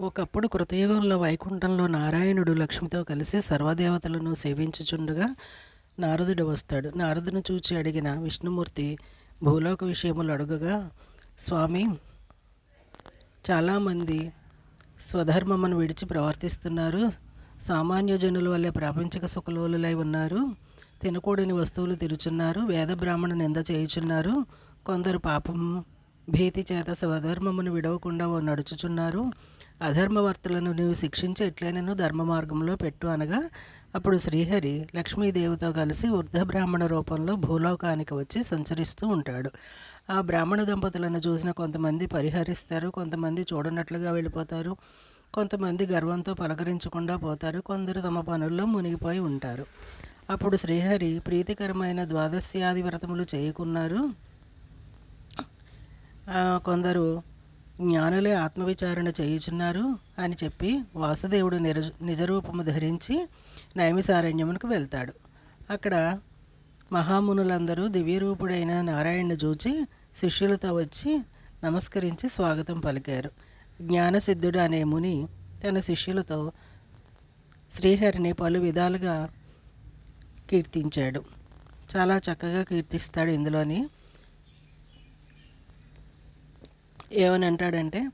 ఒకప్పుడు కృతయుగంలో వైకుంఠంలో నారాయణుడు లక్ష్మితో కలిసి సర్వదేవతలను సేవించుచుండగా నారదుడు వస్తాడు. నారదును చూచి అడిగిన విష్ణుమూర్తి భూలోక విషయములు అడుగగా స్వామి చాలామంది స్వధర్మమును విడిచి ప్రవర్తిస్తున్నారు. సామాన్య జనుల వల్లే ప్రాపంచిక సుఖలోలులై ఉన్నారు. తినకూడని వస్తువులు తిరుచున్నారు. వేద బ్రాహ్మణ నింద చేయుచున్నారు. కొందరు పాపం భీతి చేత స్వధర్మమును విడవకుండా నడుచుచున్నారు. అధర్మవర్తులను నీవు శిక్షించి ఎట్లైనను ధర్మ మార్గంలో పెట్టు అనగా అప్పుడు శ్రీహరి లక్ష్మీదేవితో కలిసి వృద్ధ బ్రాహ్మణ రూపంలో భూలోకానికి వచ్చి సంచరిస్తూ ఉంటాడు. ఆ బ్రాహ్మణ దంపతులను చూసిన కొంతమంది పరిహరిస్తారు కొంతమంది చూడనట్లుగా వెళ్ళిపోతారు కొంతమంది గర్వంతో పలకరించకుండా పోతారు కొందరు తమ పనుల్లో మునిగిపోయి ఉంటారు. అప్పుడు శ్రీహరి ప్రీతికరమైన ద్వాదశ్యాది వ్రతములు చేయకున్నారు. కొందరు జ్ఞానులే ఆత్మవిచారణ చేయుచున్నారు అని చెప్పి వాసుదేవుడు నిర నిజరూపము ధరించి నైమిసారణ్యమునకు వెళ్తాడు. అక్కడ మహామునులందరూ దివ్యరూపుడైన నారాయణను చూచి శిష్యులతో వచ్చి నమస్కరించి స్వాగతం పలికారు. జ్ఞానసిద్ధుడు అనే ముని తన శిష్యులతో శ్రీహరిని పలు విధాలుగా కీర్తించాడు. చాలా చక్కగా కీర్తిస్తాడు ఇందులోని ఏమని అంటాడంటే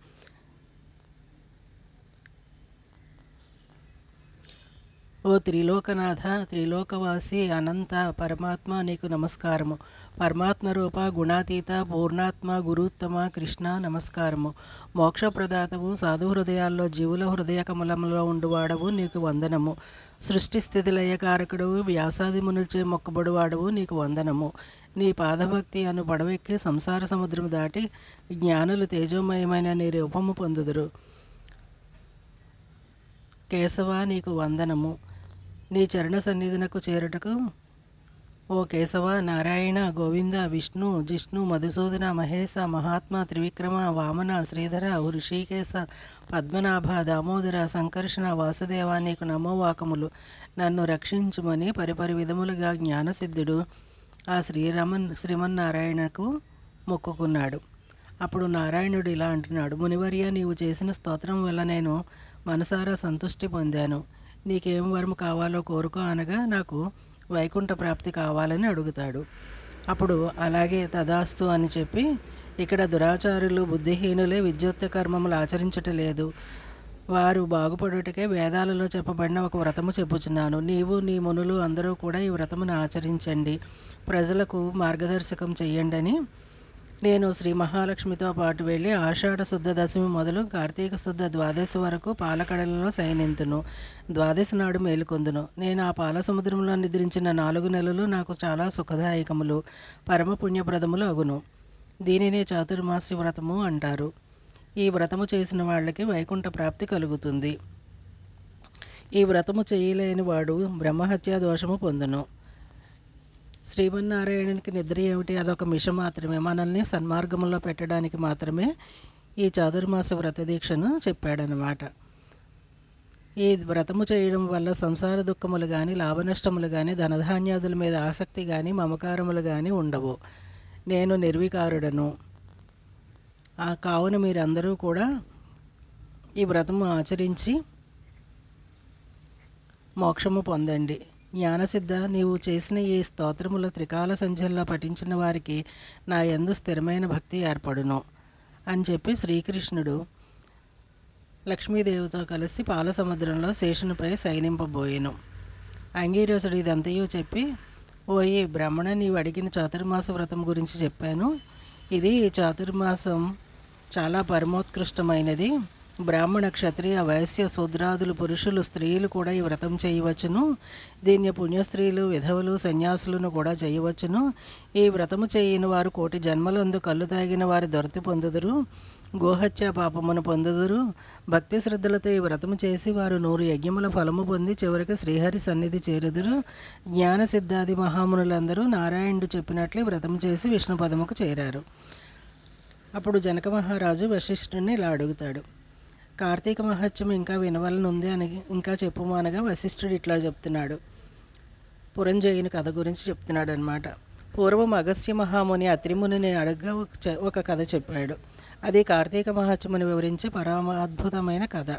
ఓ త్రిలోకనాథ త్రిలోకవాసి అనంత పరమాత్మ నీకు నమస్కారము. పరమాత్మ రూప గుణాతీత పూర్ణాత్మ గురుత్తమ కృష్ణ నమస్కారము. మోక్షప్రదాతవు సాధు హృదయాల్లో జీవుల హృదయ కమలంలో ఉండువాడవు నీకు వందనము. సృష్టి స్థితి లయకారకుడవు వ్యాసాది మునుల్చే మొక్కబడువాడవు నీకు వందనము. నీ పాదభక్తి అను పడవెక్కి సంసార సముద్రము దాటి జ్ఞానులు తేజోమయమైన నీ రూపము పొందుదురు. కేశవ నీకు వందనము. నీ చరణ సన్నిధినకు చేరుటకు ఓ కేశవ నారాయణ గోవింద విష్ణు జిష్ణు మధుసూదన మహేశ మహాత్మ త్రివిక్రమ వామన శ్రీధర ఋషికేశ పద్మనాభ దామోదర సంకర్షణ వాసుదేవ నీకు నమోవాకములు నన్ను రక్షించుమని పరిపరి విధములుగా జ్ఞానసిద్ధుడు. ఆ శ్రీరామన్ శ్రీమన్నారాయణకు మొక్కుకున్నాడు. అప్పుడు నారాయణుడు ఇలా అంటున్నాడు మునివర్య నీవు చేసిన స్తోత్రం వల్ల నేను మనసారా సంతృష్టి పొందాను. నీకేం వరము కావాలో కోరుకో అనగా నాకు వైకుంఠ ప్రాప్తి కావాలని అడుగుతాడు. అప్పుడు అలాగే తదాస్తు అని చెప్పి ఇక్కడ దురాచారులు బుద్ధిహీనులే విద్యుత్ కర్మములు ఆచరించటం లేదు. వారు బాగుపడుటకే వేదాలలో చెప్పబడిన ఒక వ్రతము చెప్పుచున్నాను. నీవు నీ మునులు అందరూ కూడా ఈ వ్రతమును ఆచరించండి. ప్రజలకు మార్గదర్శకం చెయ్యండి అని నేను శ్రీ మహాలక్ష్మితో పాటు వెళ్ళి ఆషాఢ శుద్ధ దశమి మొదలు కార్తీక శుద్ధ ద్వాదశి వరకు పాలకడలలో శయనింతును. ద్వాదశి నాడు మేలుకొందును. నేను ఆ పాల సముద్రంలో నిద్రించిన నాలుగు నెలలు నాకు చాలా సుఖదాయకములు పరమ పుణ్యప్రదములు అగును. దీనినే చాతుర్మాసి వ్రతము అంటారు. ఈ వ్రతము చేసిన వాళ్ళకి వైకుంఠ ప్రాప్తి కలుగుతుంది. ఈ వ్రతము చేయలేని వాడు బ్రహ్మహత్యా దోషము పొందును. శ్రీమన్నారాయణునికి నిద్ర ఏమిటి? అదొక మిష మాత్రమే. మనల్ని సన్మార్గంలో పెట్టడానికి మాత్రమే ఈ చాతుర్మాస వ్రత దీక్షను చెప్పాడనమాట ఈ వ్రతము చేయడం వల్ల సంసార దుఃఖములు కానీ లాభనష్టములు కానీ ధనధాన్యాదుల మీద ఆసక్తి కానీ మమకారములు కానీ ఉండవు. నేను నిర్వికారుడను. కావున మీరందరూ కూడా ఈ వ్రతము ఆచరించి మోక్షము పొందండి. జ్ఞానసిద్ధ నీవు చేసిన ఈ స్తోత్రముల త్రికాల సంధ్యల్లో పఠించిన వారికి నా ఎందు స్థిరమైన భక్తి ఏర్పడును అని చెప్పి శ్రీకృష్ణుడు లక్ష్మీదేవితో కలిసి పాల సముద్రంలో శేషునిపై సైనింపబోయెను అంగీరసుడు ఇదంతయు చెప్పి ఓయి బ్రాహ్మణ నీవు అడిగిన చాతుర్మాస వ్రతం గురించి చెప్పాను. ఇది ఈ చాతుర్మాసం చాలా పరమోత్కృష్టమైనది. బ్రాహ్మణ క్షత్రియ వైశ్య శూద్రాదులు పురుషులు స్త్రీలు కూడా ఈ వ్రతం చేయవచ్చును. దీన్ని పుణ్యస్త్రీలు విధవలు సన్యాసులను కూడా చేయవచ్చును. ఈ వ్రతము చేయని వారు కోటి జన్మలందు కళ్ళు తాగిన వారి దొరతి పొందుదురు. గోహత్య పాపమును పొందుదురు. భక్తి శ్రద్ధలతో ఈ వ్రతము చేసి వారు నూరు యజ్ఞముల ఫలము పొంది చివరికి శ్రీహరి సన్నిధి చేరుదురు. జ్ఞాన సిద్ధాది మహామునులందరూ నారాయణుడు చెప్పినట్లు వ్రతం వ్రతము చేసి విష్ణు పదముకు చేరారు. అప్పుడు జనక మహారాజు వశిష్ఠుడిని ఇలా అడుగుతాడు. కార్తీక మహత్యం ఇంకా వినవలనుంది ఉంది అని ఇంకా చెప్పుము అనగా వశిష్ఠుడు ఇట్లా చెప్తున్నాడు. పురంజయుని కథ గురించి చెప్తున్నాడు అనమాట పూర్వం అగస్య మహాముని అత్రిమునిని అడగ్గా ఒక ఒక కథ చెప్పాడు. అది కార్తీక మహత్యముని వివరించే పరమ అద్భుతమైన కథ.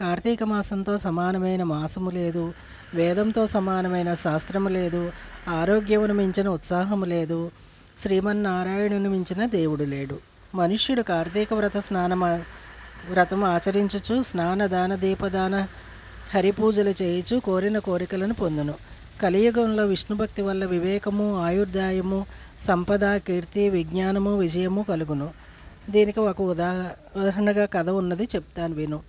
కార్తీక మాసంతో సమానమైన మాసము లేదు. వేదంతో సమానమైన శాస్త్రము లేదు. ఆరోగ్యమును మించిన ఉత్సాహము లేదు. శ్రీమన్నారాయణుని మించిన దేవుడు లేడు. మనుష్యుడు కార్తీక వ్రత స్నానమా వ్రతం ఆచరించుచు స్నాన దాన దీపదాన హరిపూజలు చేయుచు కోరిన కోరికలను పొందును. కలియుగంలో విష్ణుభక్తి వల్ల వివేకము ఆయుర్దాయము సంపద కీర్తి విజ్ఞానము విజయము కలుగును. దీనికి ఒక ఉదాహరణగా కథ ఉన్నది చెప్తాను విను.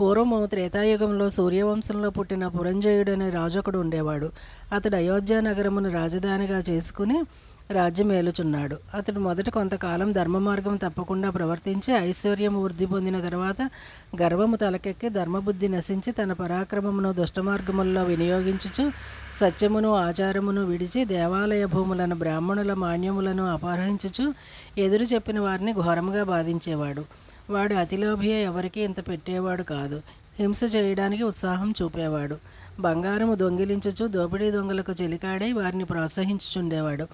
పూర్వము త్రేతాయుగంలో సూర్యవంశంలో పుట్టిన పురంజయుడనే అనే ఉండేవాడు. అతడు అయోధ్య నగరమును రాజధానిగా చేసుకుని రాజ్యం ఏలుచున్నాడు. అతడు మొదట కొంతకాలం ధర్మ మార్గం తప్పకుండా ప్రవర్తించి ఐశ్వర్యం వృద్ధి పొందిన తర్వాత గర్వము తలకెక్కి ధర్మబుద్ధి నశించి తన పరాక్రమమును దుష్టమార్గముల్లో వినియోగించుచు సత్యమును ఆచారమును విడిచి దేవాలయ భూములను బ్రాహ్మణుల మాన్యములను అపహరించుచు ఎదురు చెప్పిన వారిని ఘోరంగా బాధించేవాడు. వాడు అతిలోభియ ఎవరికీ ఇంత పెట్టేవాడు కాదు. హింస చేయడానికి ఉత్సాహం చూపేవాడు. బంగారము దొంగిలించుచు దోపిడీ దొంగలకు చెలికాడై వారిని ప్రోత్సహించుచుండేవాడు.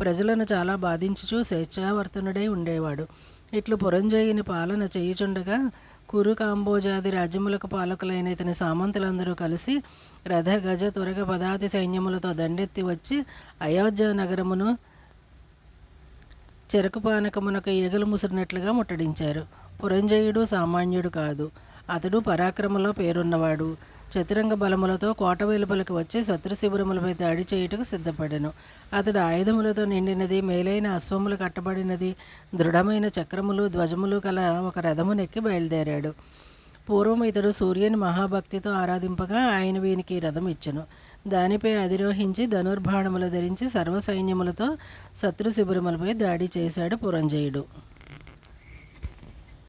ప్రజలను చాలా బాధించుచు స్వేచ్ఛావర్తనుడై ఉండేవాడు. ఇట్లు పురంజయుని పాలన చేయుచుండగా కురు కాంబోజాది రాజ్యములకు పాలకులైన ఇతని సామంతులందరూ కలిసి రథ గజ త్వరగ పదాతి సైన్యములతో దండెత్తి వచ్చి అయోధ్య నగరమును చెరకు పానకమునకు ఈగలు ముసిరినట్లుగా ముట్టడించారు. పురంజయుడు సామాన్యుడు కాదు. అతడు పరాక్రమంలో పేరున్నవాడు. చతురంగ బలములతో కోట వెలుపలకు వచ్చి శత్రు శిబిరములపై దాడి చేయుటకు సిద్ధపడెను. అతడు ఆయుధములతో నిండినది మేలైన అశ్వములు కట్టబడినది దృఢమైన చక్రములు ధ్వజములు కల ఒక రథమునెక్కి బయలుదేరాడు. పూర్వం ఇతడు సూర్యుని మహాభక్తితో ఆరాధింపగా ఆయన వీనికి రథం ఇచ్చెను. దానిపై అధిరోహించి ధనుర్బాణములు ధరించి సర్వ సైన్యములతో శత్రు శిబిరములపై దాడి చేశాడు పురంజయుడు.